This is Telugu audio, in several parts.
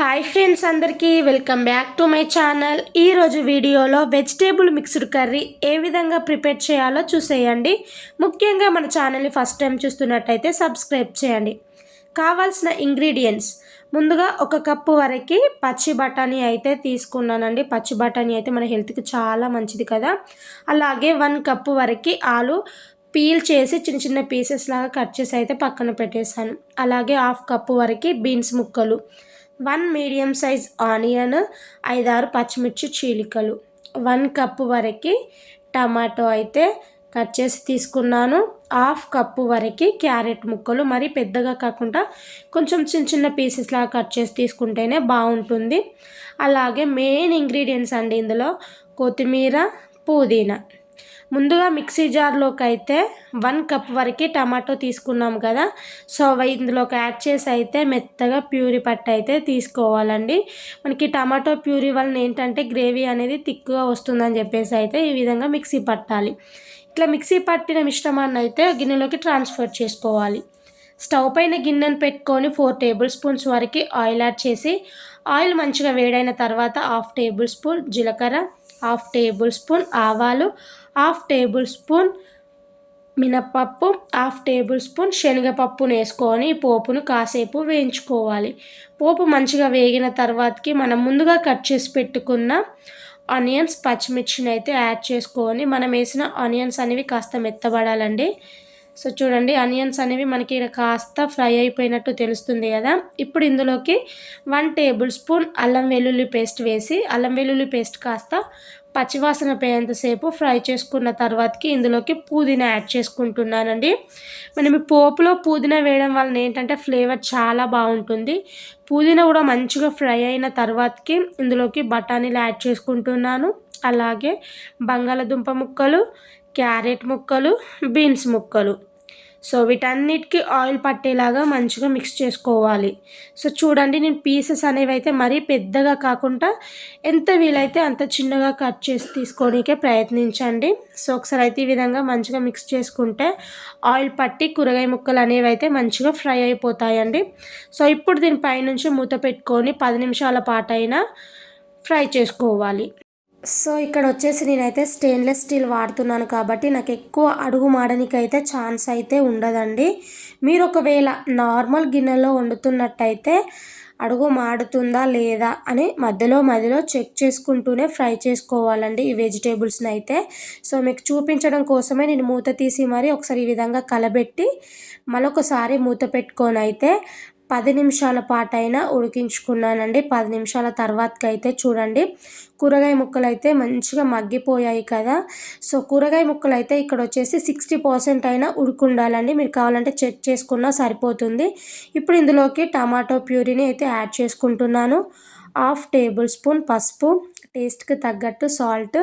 హాయ్ ఫ్రెండ్స్ అందరికీ welcome back to my channel. ఈరోజు వీడియోలో వెజిటేబుల్ మిక్స్డ్ కర్రీ ఏ విధంగా ప్రిపేర్ చేయాలో చూసేయండి. ముఖ్యంగా మన ఛానల్ని ఫస్ట్ టైం చూస్తున్నట్టయితే సబ్స్క్రైబ్ చేయండి. కావాల్సిన ఇంగ్రీడియంట్స్. ముందుగా ఒక కప్పు వరకు పచ్చి బఠానీ అయితే తీసుకున్నానండి. పచ్చి బఠానీ అయితే మన హెల్త్కి చాలా మంచిది కదా. అలాగే వన్ కప్పు వరకు ఆలు పీల్ చేసి చిన్న చిన్న పీసెస్ లాగా కట్ చేసి అయితే పక్కన పెట్టేశాను. అలాగే హాఫ్ కప్పు వరకు బీన్స్ ముక్కలు. వన్ మీడియం సైజ్ ఆనియన్ ఐదారు పచ్చిమిర్చి చీలికలు. వన్ కప్పు వరకు టమాటో అయితే కట్ చేసి తీసుకున్నాను. హాఫ్ కప్పు వరకు క్యారెట్ ముక్కలు. మరి పెద్దగా కాకుండా కొంచెం చిన్న చిన్న పీసెస్ లాగా కట్ చేసి తీసుకుంటేనే బాగుంటుంది. అలాగే మెయిన్ ఇంగ్రీడియంట్స్ అండి ఇందులో. కొత్తిమీర పుదీనా. ముందుగా మిక్సీ జార్లోకి అయితే వన్ కప్ వరకు టమాటో తీసుకున్నాం కదా. సో ఇందులోకి యాడ్ చేసి అయితే మెత్తగా ప్యూరీ పట్టు అయితే తీసుకోవాలండి. మనకి టమాటో ప్యూరీ వలన ఏంటంటే గ్రేవీ అనేది థిక్గా వస్తుందని చెప్పేసి అయితే ఈ విధంగా మిక్సీ పట్టాలి. ఇట్లా మిక్సీ పట్టిన మిశ్రమాన్ని అయితే గిన్నెలోకి ట్రాన్స్ఫర్ చేసుకోవాలి. స్టవ్ పైన గిన్నెను పెట్టుకొని ఫోర్ టేబుల్ స్పూన్స్ వరకు ఆయిల్ యాడ్ చేసి ఆయిల్ మంచిగా వేడైన తర్వాత హాఫ్ టేబుల్ స్పూన్ జీలకర్ర హాఫ్ టేబుల్ స్పూన్ ఆవాలు హాఫ్ టేబుల్ స్పూన్ మినప్పప్పు హాఫ్ టేబుల్ స్పూన్ శనగపప్పును వేసుకొని పోపును కాసేపు వేయించుకోవాలి. పోపు మంచిగా వేగిన తర్వాతకి మనం ముందుగా కట్ చేసి పెట్టుకున్న ఆనియన్స్ పచ్చిమిర్చిని అయితే యాడ్ చేసుకొని మనం వేసిన ఆనియన్స్ అనేవి కాస్త మెత్తబడాలండి. సో చూడండి ఆనియన్స్ అనేవి మనకి కాస్త ఫ్రై అయిపోయినట్టు తెలుస్తుంది కదా. ఇప్పుడు ఇందులోకి వన్ టేబుల్ స్పూన్ అల్లం వెల్లుల్లి పేస్ట్ వేసి అల్లం వెల్లుల్లి పేస్ట్ కాస్త పచ్చివాసన పోయేంతసేపు ఫ్రై చేసుకున్న తర్వాతకి ఇందులోకి పుదీనా యాడ్ చేసుకుంటున్నానండి. మనం ఈ పోపులో పుదీనా వేయడం వలన ఏంటంటే ఫ్లేవర్ చాలా బాగుంటుంది. పుదీనా కూడా మంచిగా ఫ్రై అయిన తర్వాతకి ఇందులోకి బఠానీలు యాడ్ చేసుకుంటున్నాను. అలాగే బంగాళదుంప ముక్కలు క్యారెట్ ముక్కలు బీన్స్ ముక్కలు. సో వీటన్నిటికీ ఆయిల్ పట్టేలాగా మంచిగా మిక్స్ చేసుకోవాలి. సో చూడండి నేను పీసెస్ అనేవి అయితే మరీ పెద్దగా కాకుండా ఎంత వీలైతే అంత చిన్నగా కట్ చేసి తీసుకోవడానికే ప్రయత్నించండి. సో ఒకసారి అయితే ఈ విధంగా మంచిగా మిక్స్ చేసుకుంటే ఆయిల్ పట్టి కూరగాయ ముక్కలు అనేవి అయితే మంచిగా ఫ్రై అయిపోతాయండి. సో ఇప్పుడు దీనిపైనుంచి మూత పెట్టుకొని పది నిమిషాల పాటైనా ఫ్రై చేసుకోవాలి. సో ఇక్కడ వచ్చేసి నేనైతే స్టెయిన్లెస్ స్టీల్ వాడుతున్నాను కాబట్టి నాకు ఎక్కువ అడుగు మాడనికి అయితే ఛాన్స్ అయితే ఉండదండి. మీరు ఒకవేళ నార్మల్ గిన్నెలో వండుతున్నట్టయితే అడుగు మాడుతుందా లేదా అని మధ్యలో మధ్యలో చెక్ చేసుకుంటూనే ఫ్రై చేసుకోవాలండి ఈ వెజిటేబుల్స్ని అయితే సో మీకు చూపించడం కోసమే నేను మూత తీసి మరీ ఒకసారి ఈ విధంగా కలబెట్టి మరొకసారి మూత పెట్టుకొని అయితే పది నిమిషాల పాటైనా ఉడికించుకున్నానండి. పది నిమిషాల తర్వాతకైతే అయితే చూడండి. కూరగాయ ముక్కలు అయితే మంచిగా మగ్గిపోయాయి కదా. సో కూరగాయ ముక్కలు అయితే ఇక్కడ వచ్చేసి సిక్స్టీ పర్సెంట్ అయినా ఉడుకుండాలండి. మీరు కావాలంటే చెక్ చేసుకున్నా సరిపోతుంది. ఇప్పుడు ఇందులోకి టమాటో ప్యూరీని అయితే యాడ్ చేసుకుంటున్నాను. హాఫ్ టేబుల్ స్పూన్ పసుపు టేస్ట్కి తగ్గట్టు సాల్ట్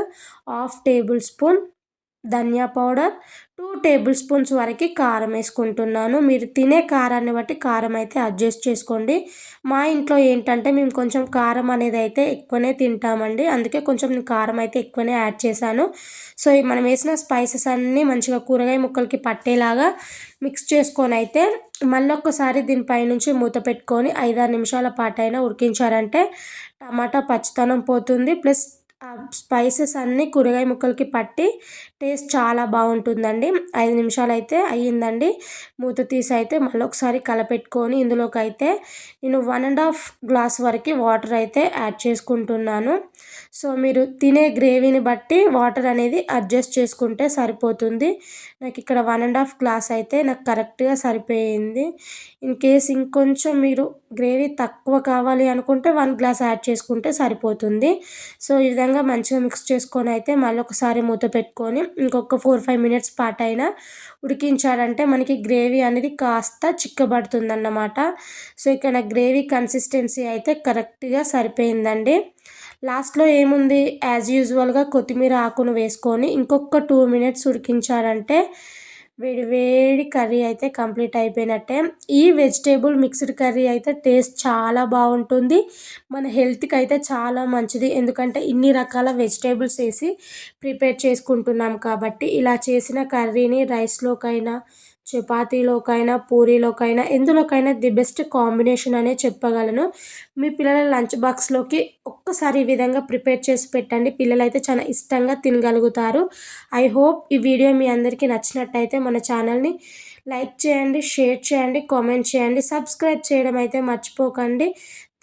హాఫ్ టేబుల్ స్పూన్ ధనియా పౌడర్ టూ టేబుల్ స్పూన్స్ వరకు కారం వేసుకుంటున్నాను. మీరు తినే కారాన్ని బట్టి కారం అయితే అడ్జస్ట్ చేసుకోండి. మా ఇంట్లో ఏంటంటే మేము కొంచెం కారం అనేది అయితే ఎక్కువనే తింటామండి. అందుకే కొంచెం కారం అయితే ఎక్కువనే యాడ్ చేశాను. సో మనం వేసిన స్పైసెస్ అన్నీ మంచిగా కూరగాయ ముక్కలకి పట్టేలాగా మిక్స్ చేసుకొని అయితే మళ్ళీ ఒక్కసారి దీనిపైనుంచి మూత పెట్టుకొని ఐదారు నిమిషాల పాటు అయినా ఉడికించారంటే టమాటా పచ్చితనం పోతుంది. ప్లస్ ఆ స్పైసెస్ అన్నీ కూరగాయ ముక్కలకి పట్టి టేస్ట్ చాలా బాగుంటుందండి. ఐదు నిమిషాలు అయితే అయ్యిందండి. మూత తీసి అయితే మళ్ళీ ఒకసారి కలపెట్టుకొని ఇందులోకి అయితే నేను వన్ అండ్ హాఫ్ గ్లాస్ వరకు వాటర్ అయితే యాడ్ చేసుకుంటున్నాను. సో మీరు తినే గ్రేవీని బట్టి వాటర్ అనేది అడ్జస్ట్ చేసుకుంటే సరిపోతుంది. నాకు ఇక్కడ వన్ అండ్ హాఫ్ గ్లాస్ అయితే నాకు కరెక్ట్గా సరిపోయింది. ఇన్ కేస్ ఇంకొంచెం మీరు గ్రేవీ తక్కువ కావాలి అనుకుంటే వన్ గ్లాస్ యాడ్ చేసుకుంటే సరిపోతుంది. సో ఈ విధంగా మంచిగా మిక్స్ చేసుకొని అయితే మళ్ళీ ఒకసారి మూత పెట్టుకొని ఇంకొక ఫోర్ ఫైవ్ మినిట్స్ పాటు అయినా ఉడికించాలంటే మనకి గ్రేవీ అనేది కాస్త చిక్కబడుతుంది అన్నమాట సో ఇక్కడ గ్రేవీ కన్సిస్టెన్సీ అయితే కరెక్ట్గా సరిపోయిందండి. లాస్ట్లో ఏముంది? యాజ్ యూజువల్గా కొత్తిమీర ఆకును వేసుకొని ఇంకొక టూ మినిట్స్ ఉడికించాలంటే వేడివేడి కర్రీ అయితే కంప్లీట్ అయిపోయినట్టే. ఈ వెజిటేబుల్ మిక్స్డ్ కర్రీ అయితే టేస్ట్ చాలా బాగుంటుంది. మన హెల్త్కి అయితే చాలా మంచిది. ఎందుకంటే ఇన్ని రకాల వెజిటేబుల్స్ వేసి ప్రిపేర్ చేసుకుంటున్నాం కాబట్టి ఇలా చేసిన కర్రీని రైస్లోకైనా చపాతీలోకైనా పూరీలోకైనా ఎందులోకైనా ది బెస్ట్ కాంబినేషన్ అనే చెప్పగలను. మీ పిల్లల లంచ్ బాక్స్లోకి ఒక్కసారి ఈ విధంగా ప్రిపేర్ చేసి పెట్టండి. పిల్లలు అయితే చాలా ఇష్టంగా తినగలుగుతారు. ఐ హోప్ ఈ వీడియో మీ అందరికీ నచ్చినట్టయితే మన ఛానల్ని లైక్ చేయండి షేర్ చేయండి కామెంట్ చేయండి సబ్స్క్రైబ్ చేయడం అయితే మర్చిపోకండి.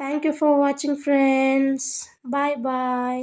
Thank you for watching friends. Bye bye.